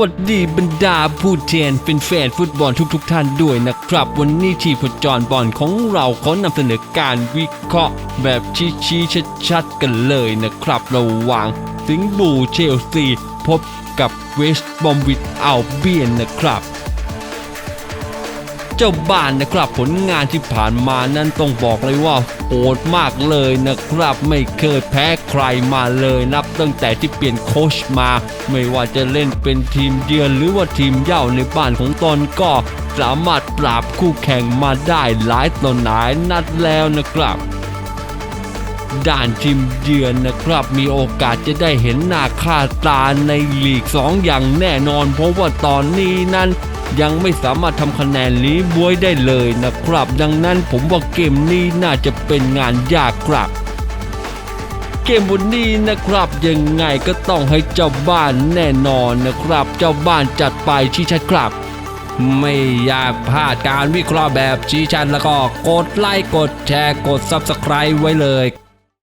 วัสดีบรรดาผู้แทนเป็นแฟนฟุตบอลทุกๆทท่านด้วยนะครับ วันนี้ที่ผจรบอลของเราขอนำเสนอการวิเคราะห์ แบบชี้ๆชัดๆกันเลยนะครับ ระหว่างสิงบูเชลซี พบกับเวสต์บอมวิดอัลเบียนนะครับ จ้าบ้านนะครับ ผลงานที่ผ่านมานั้นต้องบอกเลยว่าโหดมากเลยนะครับ ไม่เคยแพ้ใครมาเลยนับ ตั้งแต่ที่เปลี่ยนโค้ชมา ไม่ว่าจะเล่นเป็นทีมเยือนหรือว่าทีมเย่าในบ้านของตนก็สามารถปราบคู่แข่งมาได้หลายต่อหลายนัดแล้วนะครับด้านทีมเยือนนะครับ มีโอกาสจะได้เห็นหน้าค่าตาในลีก 2 อย่างแน่นอน เพราะว่าตอนนี้นั้น ยังไม่สามารถทำคะแนนลีบวยได้เลยนะครับ ดังนั้นผมว่าเกมนี้น่าจะเป็นงานยากครับเกมวันนี้นะครับยังไงก็ต้องให้เจ้าบ้านแน่นอนนะครับ เจ้าบ้านจัดไปชี้ชัดครับ ไม่อยากพลาดการวิเคราะห์แบบชี้ชัดแล้วก็กดไลค์กดแชร์กด Subscribe ไว้เลย